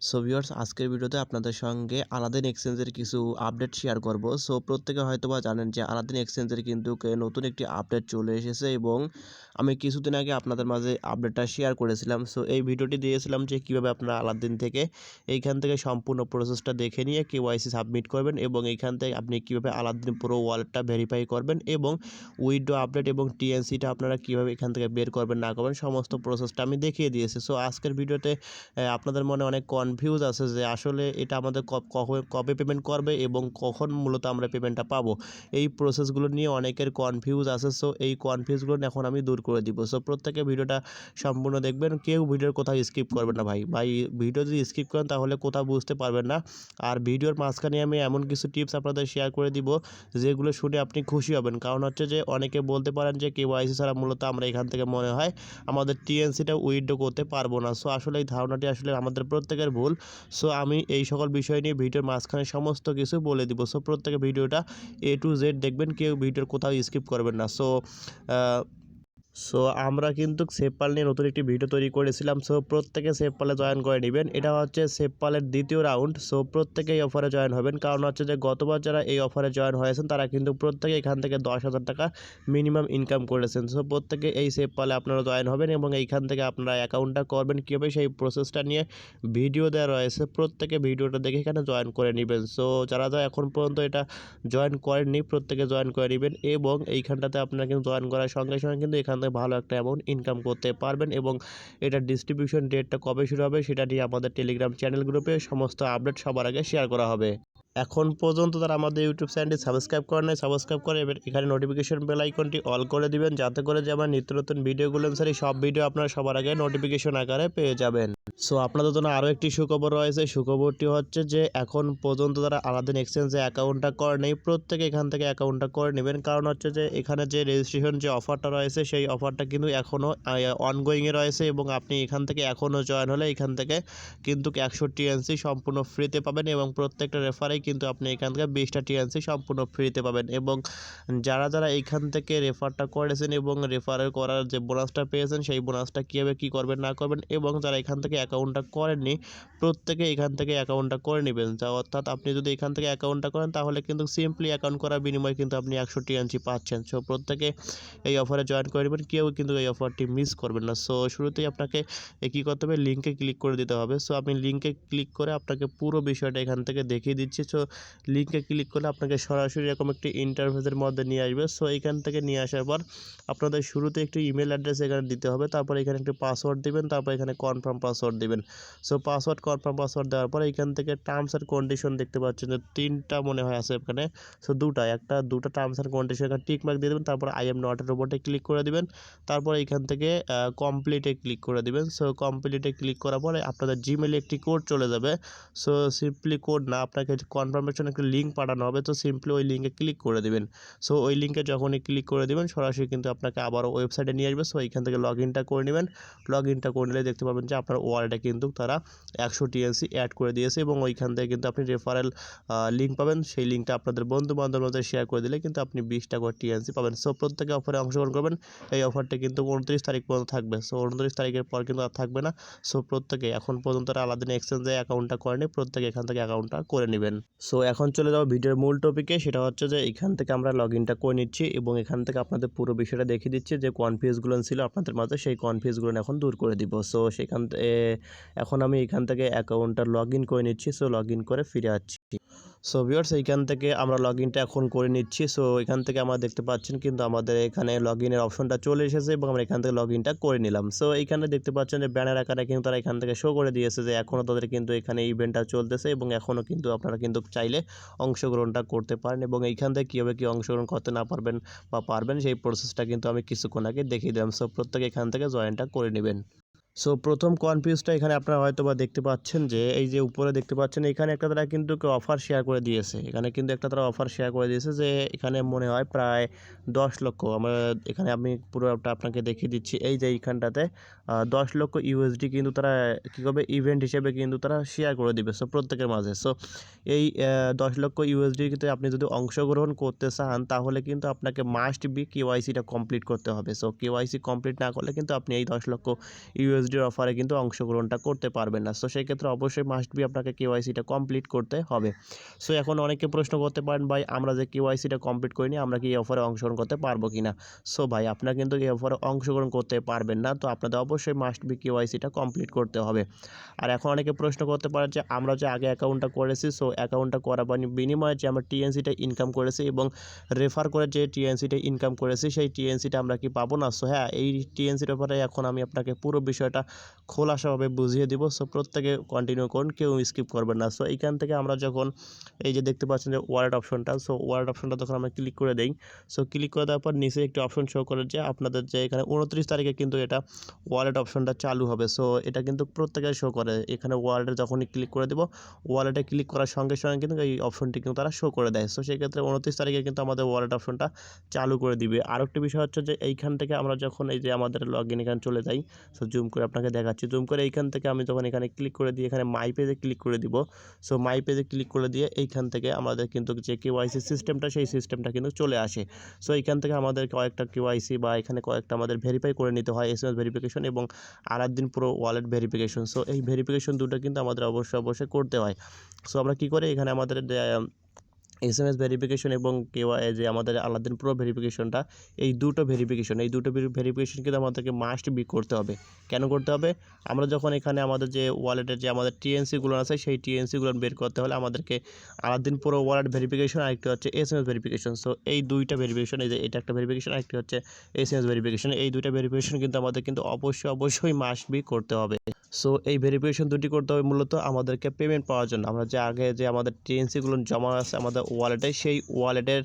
So viewers আজকের ভিডিওতে আপনাদের সঙ্গে আলাদিন এক্সচেঞ্জের কিছু আপডেট শেয়ার করব। সো প্রত্যেকে হয়তোবা জানেন যে আলাদিন এক্সচেঞ্জের কিন্তু নতুন একটি আপডেট চলে এসেছে এবং আমি কিছুদিন আগে আপনাদের মাঝে আপডেটটা শেয়ার করেছিলাম। সো এই ভিডিওটি দিয়েছিলাম যে কীভাবে আপনারা আলাদিন থেকে এইখান থেকে সম্পূর্ণ প্রসেসটা দেখে নিয়ে কেওয়াইসি সাবমিট করবেন এবং এইখান থেকে আপনি কীভাবে আলাদিন পুরো ওয়ালেটটা ভেরিফাই করবেন এবং উইডো আপডেট এবং টিএনসিটা আপনারা কীভাবে এখান থেকে বের করবেন, না করবেন, সমস্ত প্রসেসটা আমি দেখিয়ে দিয়েছি। সো আজকের ভিডিওতে আপনাদের মনে অনেক কনফিউজ আছে যে আসলে এটা আমাদের কব- পেমেন্ট করবে এবং কখন মূলত আমরা পেমেন্টটা পাবো। এই প্রসেসগুলো নিয়ে অনেকের কনফিউজ আছে সো এই কনফিউজগুলো এখন আমি দূর করে দিব। সো প্রত্যেকে ভিডিওটা সম্পূর্ণ দেখবেন, কেউ ভিডিওর কোথাও স্কিপ করবেন না ভাই। ভাই ভিডিও যদি স্কিপ করেন তাহলে কোথাও বুঝতে পারবেন না। আর ভিডিওর মাঝখানে আমি এমন কিছু টিপস আপনাদের শেয়ার করে দিব, যেগুলো শুনে আপনি খুশি হবেন। কারণ হচ্ছে যে অনেকে বলতে পারেন যে কেওয়াইসি ছাড়া মূলত আমরা এখান থেকে মনে হয় আমাদের টিএনসিটা উইথড্র করতে পারব না। সো আসলে এই ধারণাটি আসলে আমাদের প্রত্যেকের ভুল। সো আমি এই সকল বিষয় নিয়ে ভিডিওর মাঝখানে সমস্ত কিছু বলে দিব। সো প্রত্যেকে ভিডিওটা এ টু জেড দেখবেন, কেউ ভিডিওর কোথাও স্কিপ করবেন না। সো সো আমরা কিন্তু সেফপাল নিয়ে নতুন একটি ভিডিও তৈরি করেছিলাম। সো প্রত্যেকে সেফপালে জয়েন করে নেবেন। এটা হচ্ছে সেফপালের দ্বিতীয় রাউন্ড সো প্রত্যেকে এই অফারে জয়েন হবেন। কারণ হচ্ছে যে, গতবার যারা এই অফারে জয়েন হয়েছেন, তারা কিন্তু প্রত্যেকে এখান থেকে দশ হাজার টাকা মিনিমাম ইনকাম করেছেন। সো প্রত্যেকে এই সেফপালে আপনারা জয়েন হবেন এবং এইখান থেকে আপনারা অ্যাকাউন্টটা করবেন কীভাবে, সেই প্রসেসটা নিয়ে ভিডিও দেওয়া রয়েছে। প্রত্যেকে ভিডিওটা দেখে এখানে জয়েন করে নেবেন। সো যারা যারা এখন পর্যন্ত এটা জয়েন করেননি, প্রত্যেকে জয়েন করে নেবেন এবং এইখানটাতে আপনারা কিন্তু জয়েন করার সঙ্গে সঙ্গে কিন্তু এখান থেকে ভালো একটা অ্যামাউন্ট ইনকাম করতে পারবেন এবং এটা ডিস্ট্রিবিউশন ডেটটা কবে শুরু হবে সেটা নিয়ে আমাদের টেলিগ্রাম চ্যানেল গ্রুপে সমস্ত আপডেট সবার আগে শেয়ার করা হবে। এখন পর্যন্ত তারা আমাদের ইউটিউব চ্যানেলটি সাবস্ক্রাইব করে নেয় সাবস্ক্রাইব করে এখানে নোটিফিকেশন বেল আইকনটি অল করে দিবেন, যাতে করে যে আমার নিত্য নতুন ভিডিওগুলো অনুসারে সব ভিডিও আপনারা সবার আগে নোটিফিকেশন আকারে পেয়ে যাবেন। সো আপনাদের জন্য আরও একটি সুখবর রয়েছে। সুখবরটি হচ্ছে যে, এখন পর্যন্ত তারা আলাদিন এক্সচেঞ্জে অ্যাকাউন্টটা করে নেই। প্রত্যেকে এখান থেকে অ্যাকাউন্টটা করে নেবেন। কারণ হচ্ছে যে, এখানে যে রেজিস্ট্রেশন যে অফারটা রয়েছে, সেই অফারটা কিন্তু এখনও অনগোয়িংয়ে রয়েছে এবং আপনি এখান থেকে এখনও জয়েন হলে এখান থেকে কিন্তু একশো টিএনসি সম্পূর্ণ ফ্রিতে পাবেন এবং প্রত্যেকটা রেফারেই কিন্তু আপনি এখান থেকে বিশটা টিএনসি সম্পূর্ণ ফ্রিতে পাবেন। এবং যারা যারা এখান থেকে রেফারটা করেছেন এবং রেফারের করার যে বোনাসটা পেয়েছেন, সেই বোনাসটা কীভাবে কী করবেন, না করবেন এবং যারা এখান থেকে অ্যাকাউন্টটা করেননি, প্রত্যেকে এখান থেকে অ্যাকাউন্টটা করে নেবেন। যা অর্থাৎ আপনি যদি এখান থেকে অ্যাকাউন্টটা করেন, তাহলে কিন্তু সিম্পলি অ্যাকাউন্ট করার বিনিময়ে কিন্তু আপনি একশো টিএনসি পাচ্ছেন। সো প্রত্যেকে এই অফারে জয়েন করে নেবেন, কেউ কিন্তু এই অফারটি মিস করবেন না। সো শুরুতেই আপনাকে কী করতে হবে? লিঙ্কে ক্লিক করে দিতে হবে। সো আমি লিঙ্কে ক্লিক করে আপনাকে পুরো বিষয়টা এখান থেকে দেখিয়ে দিচ্ছি। সো লিঙ্কে ক্লিক করলে আপনাকে সরাসরি এরকম একটি ইন্টারফেসের মধ্যে নিয়ে আসবে। সো এখান থেকে নিয়ে আসার পর আপনাদের শুরুতে একটি ইমেল অ্যাড্রেস এখানে দিতে হবে। তারপর এখানে একটি পাসওয়ার্ড দিবেন, তারপর এখানে কনফার্ম পাসওয়ার্ড দিবেন। সো পাসওয়ার্ড কনফার্ম পাসওয়ার্ড দেওয়ার পর এখান থেকে টার্মস অ্যান্ড কন্ডিশন দেখতে পাচ্ছেন যে তিনটা মনে হয় আছে এখানে। সো দুটা, একটা, দুটো টার্মস অ্যান্ড কন্ডিশন এখানে টিক মার্ক দিয়ে দেবেন, তারপর আই এম নটের রোবটে ক্লিক করে দিবেন। তারপর এখান থেকে কমপ্লিটে ক্লিক করে দিবেন। সো কমপ্লিটে ক্লিক করার পরে আপনাদের জিমেলে একটি কোড চলে যাবে। সো সিম্পলি কোড না, আপনাকে কনফার্মেশন একটা লিঙ্ক পাঠানো হবে, তো সিম্পলি ওই লিঙ্কে ক্লিক করে দেবেন। সো ওই লিঙ্কে যখনই ক্লিক করে দেবেন, সরাসরি কিন্তু আপনাকে আবারও ওয়েবসাইটে নিয়ে আসবে। সো এইখান থেকে লগ ইনটা করে নেবেন। লগ ইনটা করে নিলে দেখতে পাবেন যে আপনার ওয়ালেটে কিন্তু তারা একশো টিএনসি অ্যাড করে দিয়েছে এবং ওইখান থেকে কিন্তু আপনি রেফারেল লিঙ্ক পাবেন। সেই লিঙ্কটা আপনাদের বন্ধু বান্ধবের মধ্যে শেয়ার করে দিলে কিন্তু আপনি বিশটা করে টিএনসি পাবেন। সো প্রত্যেকে অফারে অংশগ্রহণ করবেন। এই অফারটা কিন্তু উনত্রিশ তারিখ পর্যন্ত থাকবে। সো উনত্রিশ তারিখের পর কিন্তু আর থাকবে না। সো প্রত্যেকে এখন পর্যন্ত আলাদিন এক্সচেঞ্জে অ্যাকাউন্টটা করেনি। প্রত্যেকে এখান থেকে অ্যাকাউন্টটা করে নেবেন। সো এখন চলে যাব ভিডিওর মূল টপিকে সেটা হচ্ছে যে, এখান থেকে আমরা লগ ইনটা করে নিচ্ছি এবং এখান থেকে আপনাদের পুরো বিষয়টা দেখিয়ে দিচ্ছি যে কনফিউজগুলো ছিল আপনাদের মাঝে, সেই কনফিউজগুলো এখন দূর করে দিব। সো সেখান এখন আমি এখান থেকে অ্যাকাউন্টটা লগ ইন করে নিচ্ছি। সো লগ ইন করে ফিরে আসছি। সো ভিউয়ার্স এইখান থেকে আমরা লগ ইনটা এখন করে নিচ্ছি। সো এখান থেকে আমরা দেখতে পাচ্ছেন কিন্তু আমাদের এখানে লগ ইনের অপশনটা চলে এসেছে এবং আমরা এখান থেকে লগ ইনটা করে নিলাম। সো এইখানে দেখতে পাচ্ছেন যে ব্যানার আকারে কিন্তু তারা এখান থেকে শো করে দিয়েছে যে এখনও তাদের কিন্তু এখানে ইভেন্টটা চলতেছে এবং এখনও কিন্তু আপনারা কিন্তু চাইলে অংশগ্রহণটা করতে পারেন এবং এইখান থেকে কীভাবে কী অংশগ্রহণ করতে না পারবেন বা পারবেন সেই প্রসেসটা কিন্তু আমি কিছুক্ষণ আগে দেখিয়ে দিলাম। সো প্রত্যেকে এখান থেকে জয়েনটা করে নেবেন। সো প্রথম কনফিউজটা এখানে আপনারা হয়তো বা দেখতে পাচ্ছেন যে, এই যে উপরে দেখতে পাচ্ছেন, এখানে একটা তারা কিন্তু অফার শেয়ার করে দিয়েছে। এখানে কিন্তু একটা তারা অফার শেয়ার করে দিয়েছে যে, এখানে মনে হয় প্রায় দশ লক্ষ, আমরা এখানে আমি পুরোটা আপনাকে দেখিয়ে দিচ্ছি। এই যে এইখানটাতে দশ লক্ষ ইউএসডি কিন্তু তারা কী করবে? ইভেন্ট হিসেবে কিন্তু তারা শেয়ার করে দিবে সো প্রত্যেকের মাঝে। সো এই দশ লক্ষ ইউএসডিতে আপনি যদি অংশগ্রহণ করতে চান, তাহলে কিন্তু আপনাকে মাস্ট বি কেওয়াইসিটা কমপ্লিট করতে হবে। সো কেওয়াইসি কমপ্লিট না করলে কিন্তু আপনি এই দশ লক্ষ ইউএসডি ইউএসডির অফারে কিন্তু অংশগ্রহণটা করতে পারবেন না। সো সেক্ষেত্রে অবশ্যই মাস্ট বি আপনাকে কেওয়াইসিটা কমপ্লিট করতে হবে। সো এখন অনেকে প্রশ্ন করতে পারেন, ভাই, আমরা যে কেওয়াইসিটা কমপ্লিট করিনি, আমরা কি এই অফারে অংশগ্রহণ করতে পারব কি না সো ভাই, আপনারা কিন্তু এই অফারে অংশগ্রহণ করতে পারবেন না। তো আপনাদের অবশ্যই মাস্ট বি কেওয়াইসিটা কমপ্লিট করতে হবে। আর এখন অনেকে প্রশ্ন করতে পারেন যে, আমরা যে আগে অ্যাকাউন্টটা করেছি সো অ্যাকাউন্টটা করার বিনিময়ে যে আমরা টিএনসিটা ইনকাম করেছি এবং রেফার করে যে টিএনসিটা ইনকাম করেছি, সেই টিএনসিটা আমরা কি পাবো না? সো হ্যাঁ এই টিএনসির ব্যাপারে এখন আমি আপনাকে পুরো বিষয়টা খোলাসাভাবে বুঝিয়ে দিব। সো প্রত্যেকে কন্টিনিউ করুন, কেউ স্কিপ করবেন না। সো এইখান থেকে আমরা যখন এই যে দেখতে পাচ্ছেন যে ওয়ালেট অপশনটা সো ওয়ালেট অপশনটা তখন আমরা ক্লিক করে দেই। সো ক্লিক করে দেওয়ার পর নিচে একটি অপশন শো করে যে আপনাদের যে এখানে উনত্রিশ তারিখে কিন্তু এটা ওয়ালেট অপশনটা চালু হবে। সো এটা কিন্তু প্রত্যেকে শো করে। এখানে ওয়ালেটে যখনই ক্লিক করে দেবো ওয়ালেটে ক্লিক করার সঙ্গে সঙ্গে কিন্তু এই অপশনটি কিন্তু তারা শো করে দেয়। সো সেক্ষেত্রে উনত্রিশ তারিখে কিন্তু আমাদের ওয়ালেট অপশনটা চালু করে দিবে। আরেকটি বিষয় হচ্ছে যে এইখান থেকে আমরা যখন এই যে আমাদের লগ ইন এখানে চলে যাই সো জুম করে আপনাকে দেখাচ্ছি। জুম করে এইখান থেকে আমি যখন এখানে ক্লিক করে দিই এখানে মাই পেজে ক্লিক করে দিব সো মাই পেজে ক্লিক করে দিয়ে এইখান থেকে আমাদের কিন্তু যে কেওয়াইসি সিস্টেমটা সেই সিস্টেমটা কিন্তু চলে আসে। সো এইখান থেকে আমাদের কয়েকটা কেওয়াইসি বা এখানে কয়েকটা আমাদের ভেরিফাই করে নিতে হয় এস এম এস ভেরিফিকেশন এবং আলাদিন পুরো ওয়ালেট ভেরিফিকেশন সো এই ভেরিফিকেশন দুটো কিন্তু আমাদের অবশ্যই অবশ্যই করতে হয়। সো আমরা কী করে? এখানে আমাদের এস এম এস ভেরিফিকেশন এবং কেওয়াই যে আমাদের আলাদিন প্রো ভেরিফিকেশনটা এই দুটো ভেরিফিকেশন এই দুটো ভেরিফিকেশন কিন্তু আমাদেরকে মাস্ট বি করতে হবে। কেন করতে হবে? আমরা যখন এখানে আমাদের যে ওয়ালেটের যে আমাদের টিএনসিগুলো আছে, সেই টিএনসিগুলো বের করতে হলে আমাদেরকে আলাদিন প্রো ওয়ালেট ভেরিফিকেশন আরেকটি হচ্ছে S M S verification so এই দুইটা ভেরিফিকেশন এই যে এটা একটা ভেরিফিকেশন আরেকটি হচ্ছে এস এম এস ভেরিফিকেশন এই দুইটা ভেরিফিকেশন কিন্তু আমাদের কিন্তু অবশ্যই অবশ্যই মাস্ট বি করতে হবে। সো এই ভেরিফিকেশন দুটি করতে হবে মূলত আমাদেরকে পেমেন্ট পাওয়ার জন্য। আমরা যে আগে যে আমাদের টিএনসিগুলো জমা আছে, আমাদের ওয়ালেটে সেই ওয়ালেটের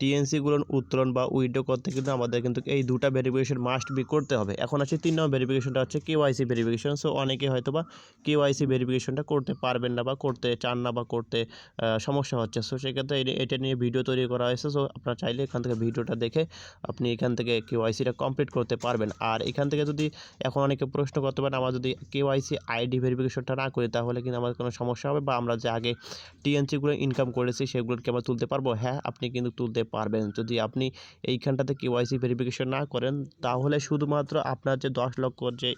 টিএনসিগুলো উত্তোলন বা উইড্রো করতে কিন্তু আমাদের কিন্তু এই দুটা ভেরিফিকেশন মাস্ট বি করতে হবে। এখন আছে তিন নম্বর ভেরিফিকেশনটা হচ্ছে কেওয়াইসি ভেরিফিকেশন সো অনেকে হয়তো বা কেওয়াইসি ভেরিফিকেশনটা করতে পারবেন না বা করতে চান না বা করতে সমস্যা হচ্ছে। সো সেক্ষেত্রে এটা নিয়ে ভিডিও তৈরি করা হয়েছে। সো আপনারা চাইলে এখান থেকে ভিডিওটা দেখে আপনি এখান থেকে কেওয়াইসিটা কমপ্লিট করতে পারবেন। আর এখান থেকে যদি এখন অনেকে প্রশ্ন করতে পারেন, আমরা যদি কেওয়াইসি আইডি ভেরিফিকেশনটা না করি, তাহলে কিন্তু আমাদের কোনো সমস্যা হবে বা আমরা যে আগে টিএনসিগুলো ইনকাম করেছি, সেগুলোকে আমরা তুলতে পারব? হ্যাঁ আপনি কিন্তু তুলতে পারবেন। যদি আপনি এইখানটাতে কেওয়াইসি ভেরিফিকেশন না করেন, তাহলে শুধুমাত্র আপনার যে দশ লক্ষ যে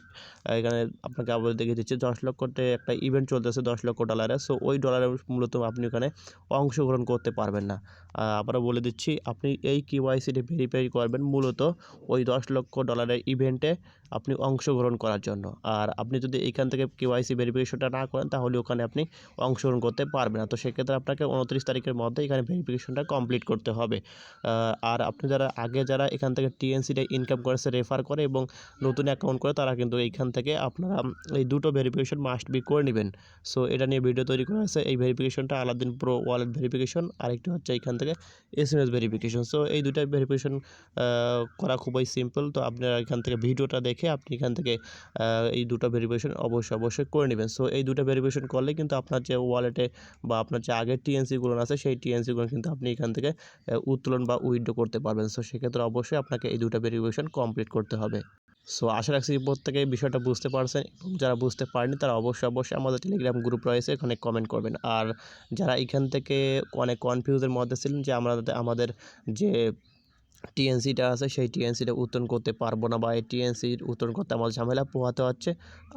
এখানে আপনাকে আবার দেখে দিচ্ছে, দশ লক্ষতে একটা ইভেন্ট চলতেছে দশ লক্ষ ডলারে সো ওই ডলারে মূলত আপনি ওখানে অংশগ্রহণ করতে পারবেন না। আবারও বলে দিচ্ছি, আপনি এই কেওয়াইসিটি ভেরিফাই করবেন মূলত ওই দশ লক্ষ ডলারের ইভেন্টে আপনি অংশগ্রহণ করার জন্য। আর আপনি যদি এখান থেকে কেওয়াইসি ভেরিফিকেশনটা না করেন, তাহলে ওখানে আপনি অংশগ্রহণ করতে পারবেন না। তো সেক্ষেত্রে আপনাকে উনত্রিশ তারিখের মধ্যে এখানে ভেরিফিকেশনটা কমপ্লিট করতে হবে। আর আপনি যারা, আগে যারা এখান থেকে টিএনসিটা ইনকাম করেছে রেফার করে এবং নতুন অ্যাকাউন্ট করে, তারা কিন্তু এইখান থেকে আপনারা এই দুটো ভেরিফিকেশন মাস্ট বি করে নেবেন। সো এটা নিয়ে ভিডিও তৈরি করা হয়েছে। এই ভেরিফিকেশনটা আলাদিন প্রো ওয়ালেট ভেরিফিকেশন আরেকটি হচ্ছে এখান থেকে S M S verification so এই দুটা ভেরিফিকেশন করা খুবই সিম্পল তো আপনারা এখান থেকে ভিডিওটা দেখে আপনি এখান থেকে এই দুটো ভেরিফিকেশন অবশ্যই অবশ্যই করে নেবেন। সো এই দুটো ভেরিফিকেশন করলে কিন্তু আপনার যে ওয়ালেটে বা আপনার যে আগের টিএনসিগুলো আছে, সেই টিএনসিগুলো কিন্তু আপনি এখান থেকে উত্তোলন বা উইথড্র করতে পারবেন। সো সেক্ষেত্রে অবশ্যই আপনাকে এই দুটো ভেরিফিকেশন কমপ্লিট করতে হবে। সো আশা রাখছি প্রত্যেকে বিষয়টা বুঝতে পারছেন। এবং যারা বুঝতে পারেনি, তারা অবশ্যই অবশ্যই আমাদের টেলিগ্রাম গ্রুপ রয়েছে, এখানে কমেন্ট করবেন। আর যারা এখান থেকে অনেক কনফিউজের মধ্যে ছিলেন যে আমরা আমাদের যে টিএনসিটা আছে, সেই টিএনসিটা উত্তোলন করতে পারব না বা এই টিএনসির উত্তোলন করতে আমার ঝামেলা পোহাতে হচ্ছে।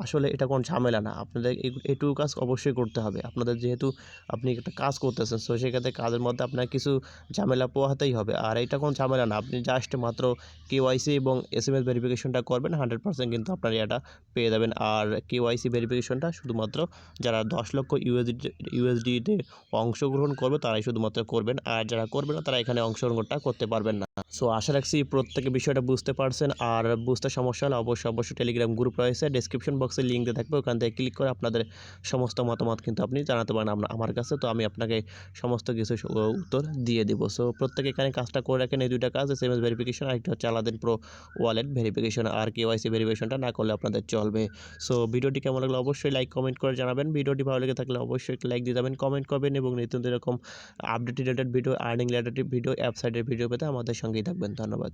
আসলে এটা কোনো ঝামেলা না। আপনাদের এটুকু কাজ অবশ্যই করতে হবে। আপনাদের যেহেতু আপনি একটা কাজ করতেছেন সো সেক্ষেত্রে কাজের মধ্যে আপনার কিছু ঝামেলা পোহাতেই হবে। আর এটা কোনো ঝামেলা না। আপনি জাস্ট মাত্র কেওয়াইসি এবং এস এম এস ভেরিফিকেশনটা করবেন হান্ড্রেড পার্সেন্ট কিন্তু আপনার এটা পেয়ে যাবেন। আর কেওয়াইসি ভেরিফিকেশনটা শুধুমাত্র যারা দশ লক্ষ ইউএসডি ইউএসডিতে অংশগ্রহণ করবে, তারাই শুধুমাত্র করবেন। আর যারা করবে না, তারা এখানে অংশগ্রহণটা করতে পারবেন না। সো আশা রাখছি প্রত্যেকে বিষয়টা বুঝতে পারছেন। আর বুঝতে সমস্যা হলে অবশ্যই অবশ্যই টেলিগ্রাম গ্রুপ রয়েছে। ডিসক্রিপশন বক্সে লিঙ্ক দিয়ে থাকবে। ওখান থেকে ক্লিক করে আপনাদের সমস্ত মতামত কিন্তু আপনি জানাতে পারেন আমার কাছে। তো আমি আপনাকে সমস্ত কিছু উত্তর দিয়ে দেবো। সো প্রত্যেকে এখানে কাজটা করে রাখেন। এই দুইটা কাজ এস এম এস ভেরিফিকেশন আরেকটি হচ্ছে আলাদিন প্রো ওয়ালেট ভেরিফিকেশন আর কেওয়াইসি ভেরিফিকেশনটা না করলে আপনাদের চলবে। সো ভিডিওটি কেমন লাগল অবশ্যই লাইক কমেন্ট করে জানাবেন। ভিডিওটি ভালো লেগে থাকলে অবশ্যই লাইক দিয়ে যাবেন কমেন্ট করবেন এবং নিত্য এরকম update related video earning related video app সাইডের ভিডিও পেতে আমাদের সঙ্গেই থাকবেন ধন্যবাদ